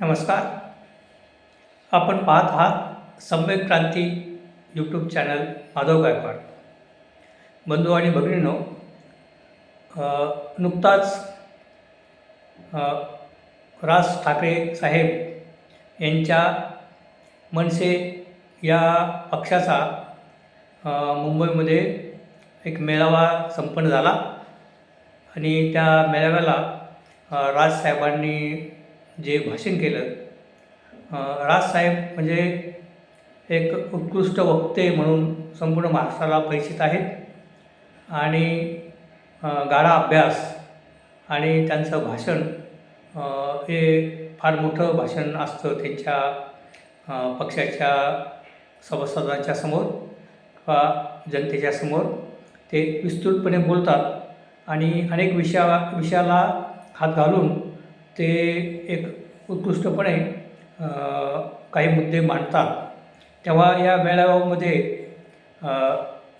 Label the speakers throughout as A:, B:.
A: नमस्कार. आपण पाहत आहात सम्यक क्रांती यूट्यूब चॅनल माधव गायकवाड. बंधू आणि भगिनीनो नुकताच राज ठाकरे साहेब यांच्या मनसे या पक्षाचा मुंबईमध्ये एक मेळावा संपन्न झाला. आणि त्या मेळाव्याला राज राजसाहेबांनी जे भाषण केलं राजसाहेब म्हणजे एक उत्कृष्ट वक्ते म्हणून संपूर्ण महाराष्ट्राला परिचित आहेत. आणि गाढा अभ्यास आणि त्यांचं भाषण हे फार मोठं भाषण असतं त्यांच्या पक्षाच्या सभासदांच्या समोर किंवा जनतेच्या समोर. ते विस्तृतपणे बोलतात आणि अनेक विषया विषयाला हात घालून ते एक उत्कृष्टपणे काही मुद्दे मांडतात. तेव्हा या मेळाव्यामध्ये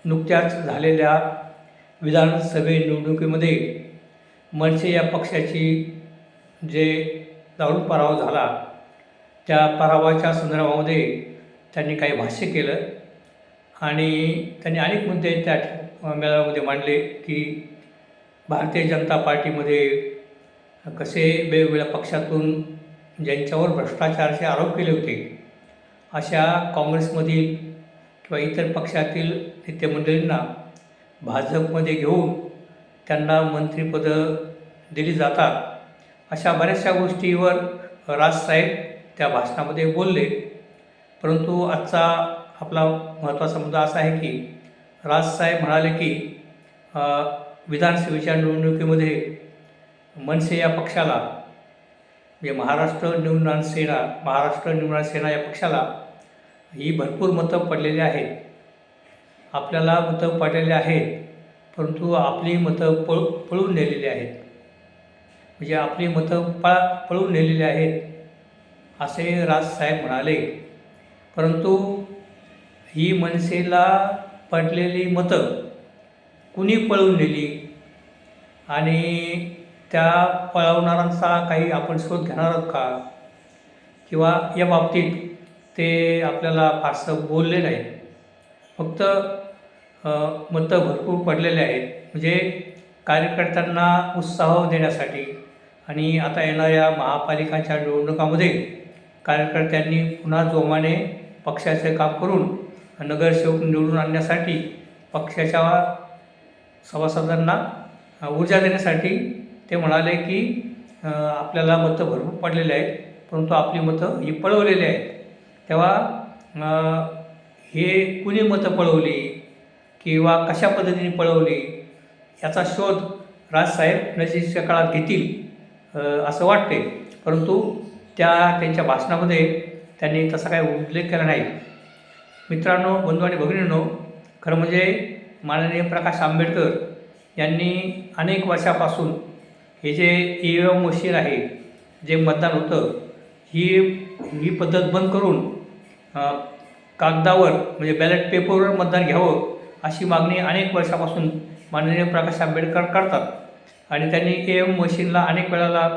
A: नुकत्याच झालेल्या विधानसभे निवडणुकीमध्ये मनसे या पक्षाची जे दारुण पराभव झाला त्या पराभवाच्या संदर्भामध्ये त्यांनी काही भाष्य केलं आणि त्यांनी अनेक मुद्दे त्या मेळाव्यामध्ये मांडले की भारतीय जनता पार्टीमध्ये कसे वेगवेगळ्या पक्षातून ज्यांच्यावर भ्रष्टाचाराचे आरोप केले होते अशा काँग्रेसमधील किंवा इतर पक्षातील नेतेमंडळींना भाजपमध्ये घेऊन त्यांना मंत्रिपदं दिली जातात अशा बऱ्याचशा गोष्टीवर राजसाहेब त्या भाषणामध्ये बोलले. परंतु आजचा आपला महत्त्वाचा मुद्दा असा आहे की राजसाहेब म्हणाले की विधानसभेच्या निवडणुकीमध्ये मनसे या पक्षाला म्हणजे महाराष्ट्र निवडणूक सेना महाराष्ट्र निवडणूक सेना या पक्षाला ही भरपूर मतं पडलेली आहेत. आपल्याला मतं पडलेली आहेत परंतु आपली मतं पळ पळून नेलेली आहेत. म्हणजे आपली मतं पळा पळून नेलेली आहेत असे राजसाहेब म्हणाले. परंतु ही मनसेला पडलेली मतं कुणी पळून नेली? आणि त्या पळवणाऱ्यांचा काही आपण शोध घेणार आहोत का? किंवा या बाबतीत ते आपल्याला फारसं बोलले नाही फक्त मतं भरपूर पडलेले आहेत. म्हणजे कार्यकर्त्यांना उत्साह देण्यासाठी आणि आता येणाऱ्या महापालिकांच्या निवडणुकामध्ये कार्यकर्त्यांनी पुन्हा जोमाने पक्षाचे काम करून नगरसेवक निवडून आणण्यासाठी पक्षाच्या सभासदांना ऊर्जा देण्यासाठी ते म्हणाले की आपल्याला मतं भरपूर पडलेले आहेत परंतु आपली मतं ही पळवलेली आहेत. तेव्हा हे कुणी मतं पळवली किंवा कशा पद्धतीने पळवली याचा शोध राजसाहेब नजीकच्या काळात घेतील असं वाटते. परंतु त्या त्यांच्या भाषणामध्ये त्यांनी तसा काही उल्लेख केला नाही. मित्रांनो बंधू आणि भगिनींनो खरं म्हणजे माननीय प्रकाश आंबेडकर यांनी अनेक वर्षापासून हे जे ई व्ही एम मशीन आहे जे मतदान होतं ही ही पद्धत बंद करून कागदावर म्हणजे बॅलेट पेपरवर मतदान घ्यावं अशी मागणी अनेक वर्षापासून माननीय प्रकाश आंबेडकर करतात. आणि त्यांनी ए एम मशीनला अनेक वेळाला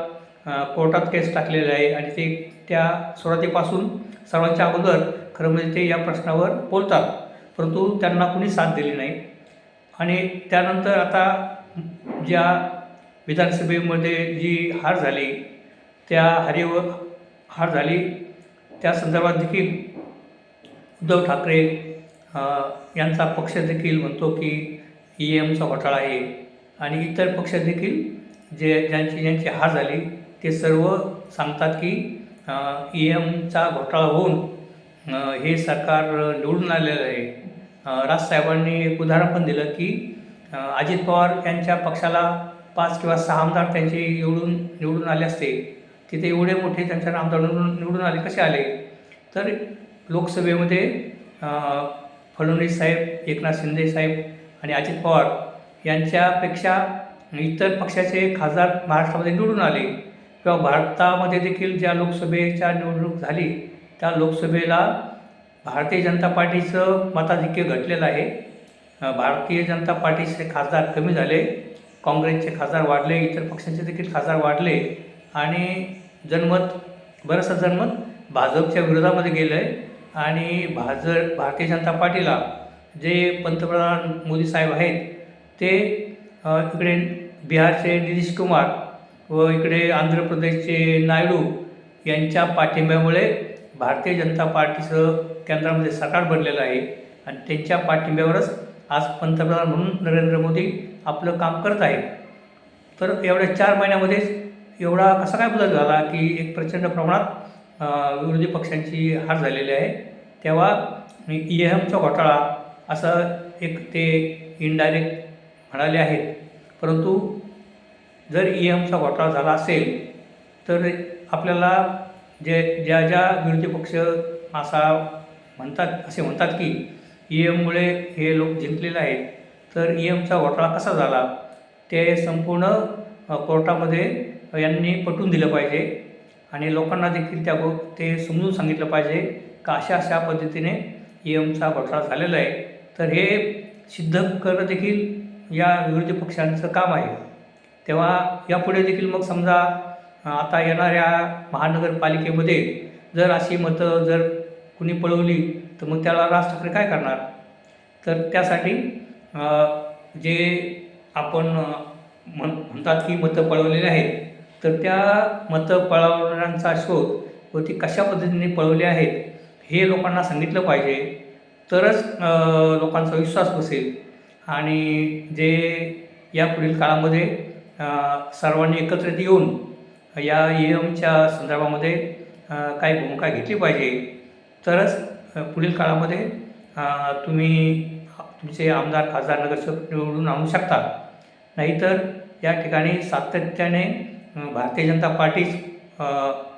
A: कोर्टात केस टाकलेले आहे आणि ते त्या सुरुवातीपासून सर्वांच्या अगोदर खरं म्हणजे ते या प्रश्नावर बोलतात. परंतु त्यांना कुणी साथ दिली नाही. आणि त्यानंतर आता ज्या विधानसभेमध्ये जी हार झाली त्या हारीवर हार झाली त्या संदर्भात देखील उद्धव ठाकरे यांचा पक्ष देखील म्हणतो की ई एमचा घोटाळा आहे. आणि इतर पक्ष देखील जे ज्यांची ज्यांची हार झाली ते सर्व सांगतात की ई एमचा घोटाळा होऊन हे सरकार निवडून आलेलं आहे. राजसाहेबांनी एक उदाहरण पण दिलं की अजित पवार यांच्या पक्षाला पाच किंवा सहा आमदार त्यांचे निवडून निवडून आले असते. तिथे एवढे मोठे त्यांच्या आमदार निवडून निवडून आले कसे आले? तर लोकसभेमध्ये फडणवीस साहेब एकनाथ शिंदे साहेब आणि अजित पवार यांच्यापेक्षा इतर पक्षाचे खासदार महाराष्ट्रामध्ये निवडून आले. किंवा भारतामध्ये देखील ज्या लोकसभेच्या निवडणूक झाली त्या लोकसभेला भारतीय जनता पार्टीचं मताधिक्य घटलेलं आहे. भारतीय जनता पार्टीचे खासदार कमी झाले. काँग्रेसचे खासदार वाढले इतर पक्षांचे देखील खासदार वाढले आणि जनमत बरंचसं जनमत भाजपच्या विरोधामध्ये गेलं आहे आणि भाज भारतीय जनता पार्टीला जे पंतप्रधान मोदी साहेब आहेत ते इकडे बिहारचे नितीश कुमार व इकडे आंध्र प्रदेशचे नायडू यांच्या पाठिंब्यामुळे भारतीय जनता पार्टीचं केंद्रामध्ये सरकार बनलेलं आहे. आणि त्यांच्या पाठिंब्यावरच आज पंतप्रधान म्हणून नरेंद्र मोदी आपलं काम करत आहे. तर एवढ्या चार महिन्यामध्येच एवढा कसा काय बदल झाला की एक प्रचंड प्रमाणात विरोधी पक्षांची हार झालेली आहे. तेव्हा ई एमचा घोटाळा असं एक ते इनडायरेक्ट म्हणाले आहेत. परंतु जर ई एमचा घोटाळा झाला असेल तर आपल्याला जे ज्या ज्या विरोधी पक्ष असा म्हणतात असे म्हणतात की ई एममुळे हे लोक जिंकलेले आहेत. तर ई एमचा घोटाळा कसा झाला? ते संपूर्ण कोर्टामध्ये यांनी पटवून दिलं पाहिजे आणि लोकांना देखील त्या गो ते समजून सांगितलं पाहिजे का अशा अशा पद्धतीने ई एमचा घोटाळा झालेला आहे. तर हे सिद्ध करणं देखील या विरोधी पक्षांचं काम आहे. तेव्हा यापुढे देखील मग समजा आता येणाऱ्या महानगरपालिकेमध्ये जर अशी मतं जर कुणी पळवली तर मग त्याला राज ठाकरे काय करणार? तर त्यासाठी जे आपण म्हण म्हणतात की मतं पळवलेली आहेत तर त्या मतं पळवणाऱ्यांचा शोध व ती कशा पद्धतीने पळवली आहेत हे लोकांना सांगितलं पाहिजे. तरच लोकांचा विश्वास बसेल. आणि जे या पुढील काळामध्ये सर्वांनी एकत्रित येऊन या एमच्या संदर्भामध्ये काही भूमिका घेतली पाहिजे. तरच पुढील काळामध्ये तुम्ही तुमचे आमदार खासदार नगरसेवक निवडून आणू शकतात. नाहीतर या ठिकाणी सातत्याने भारतीय जनता पार्टीच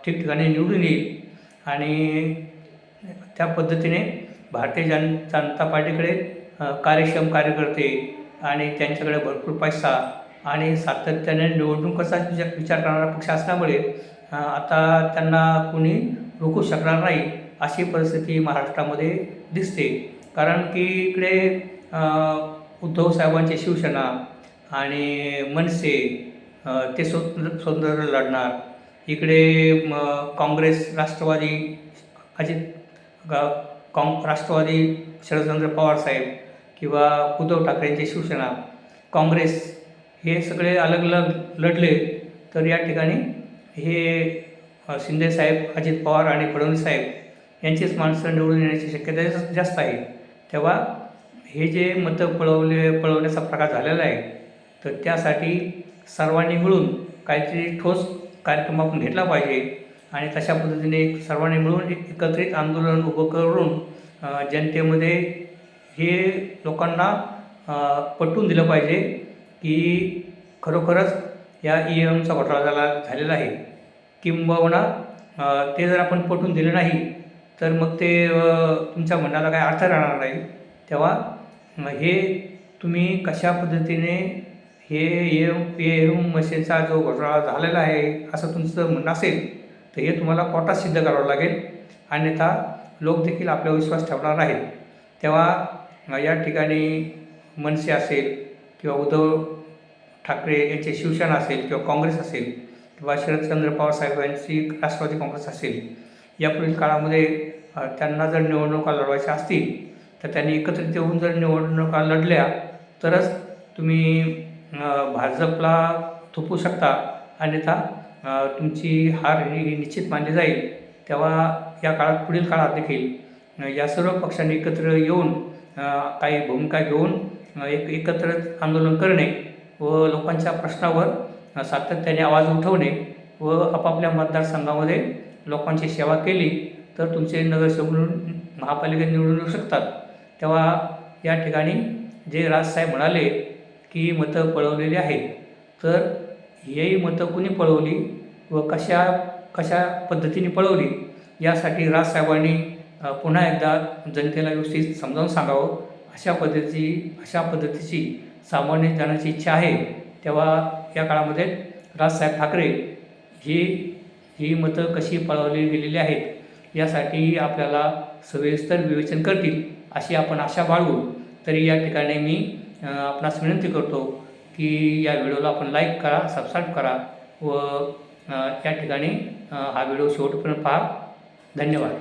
A: ठिकठिकाणी निवडून येईल. आणि त्या पद्धतीने भारतीय जन जनता पार्टीकडे कार्यक्षम कार्यकर्ते आणि त्यांच्याकडे भरपूर पैसा आणि सातत्याने निवडणुकाचा विचार विचार करणारा पक्ष असल्यामुळे आता त्यांना कोणी रोखू शकणार नाही अशी परिस्थिती महाराष्ट्रामध्ये दिसते. कारण की इकडे उद्धव साहेबांची शिवसेना आणि मनसे ते स्वतंत्र स्वतंत्र लढणार. इकडे म काँग्रेस राष्ट्रवादी अजित ग- काँग राष्ट्रवादी शरदचंद्र पवार साहेब किंवा उद्धव ठाकरेंची शिवसेना काँग्रेस हे सगळे अलग अलग लढले तर या ठिकाणी हे शिंदे साहेब अजित पवार आणि फडणवीस साहेब यांचीच माणसं निवडून येण्याची शक्यता जास्त- जास्त आहे. तेव्हा हे जे मतं पळवले पळवण्याचा प्रकार झालेला आहे तर त्यासाठी सर्वांनी मिळून काहीतरी ठोस कार्यक्रम आपण घेतला पाहिजे. आणि तशा पद्धतीने सर्वांनी मिळून एकत्रित आंदोलन उभं करून जनतेमध्ये हे लोकांना पटवून दिलं पाहिजे की खरोखरच या ई एमचा घोटाळा झाला झालेला आहे. किंबहुना ते जर आपण पटवून दिलं नाही तर मग ते तुमच्या म्हणण्याला काही अर्थ राहणार नाही. तेव्हा मग हे तुम्ही कशा पद्धतीने हे एम ए एम मशीनचा जो घोटाळा झालेला आहे असं तुमचं म्हणणं असेल तर हे तुम्हाला कोर्टात सिद्ध करावं लागेल. अन्यथा लोक देखील आपल्यावर विश्वास ठेवणार आहेत तेव्हा या ठिकाणी मनसे असेल किंवा उद्धव ठाकरे यांचे शिवसेना असेल किंवा काँग्रेस असेल किंवा शरदचंद्र पवार साहेब यांची राष्ट्रवादी काँग्रेस असेल यापुढील काळामध्ये त्यांना जर निवडणुका लढवायच्या असतील तर त्यांनी एकत्रित येऊन जर निवडणुका लढल्या तरच तुम्ही भाजपला थोपू शकता. अन्यथा तुमची हार ही निश्चित मानली जाईल. तेव्हा या काळात पुढील काळात देखील या सर्व पक्षांनी एकत्र येऊन काही भूमिका घेऊन एक एकत्र आंदोलन करणे व लोकांच्या प्रश्नावर सातत्याने आवाज उठवणे व आपापल्या मतदारसंघामध्ये लोकांची सेवा केली तर तुमचे नगरसेवक म्हणून महापालिका निवडून येऊ शकतात. तेव्हा या ठिकाणी जे राजसाहेब म्हणाले की मतं पळवलेली आहेत तर हेही मतं कुणी पळवली व कशा कशा पद्धतीने पळवली यासाठी राजसाहेबांनी पुन्हा एकदा जनतेला व्यवस्थित समजावून सांगावं. अशा पद्धतीची अशा पद्धतीची सामान्य जनाची इच्छा आहे तेव्हा या काळामध्ये राजसाहेब ठाकरे ही ही मतं कशी पळवली गेलेली आहेत यासाठी आपल्याला सविस्तर विवेचन करतील अशी आपण आशा बाळगू तरी या ठिकाणी मी आपणास विनंती करतो की या व्हिडिओला आपण लाईक करा सबस्क्राईब करा व या ठिकाणी हा व्हिडिओ शेवटपर्यंत पहा. धन्यवाद.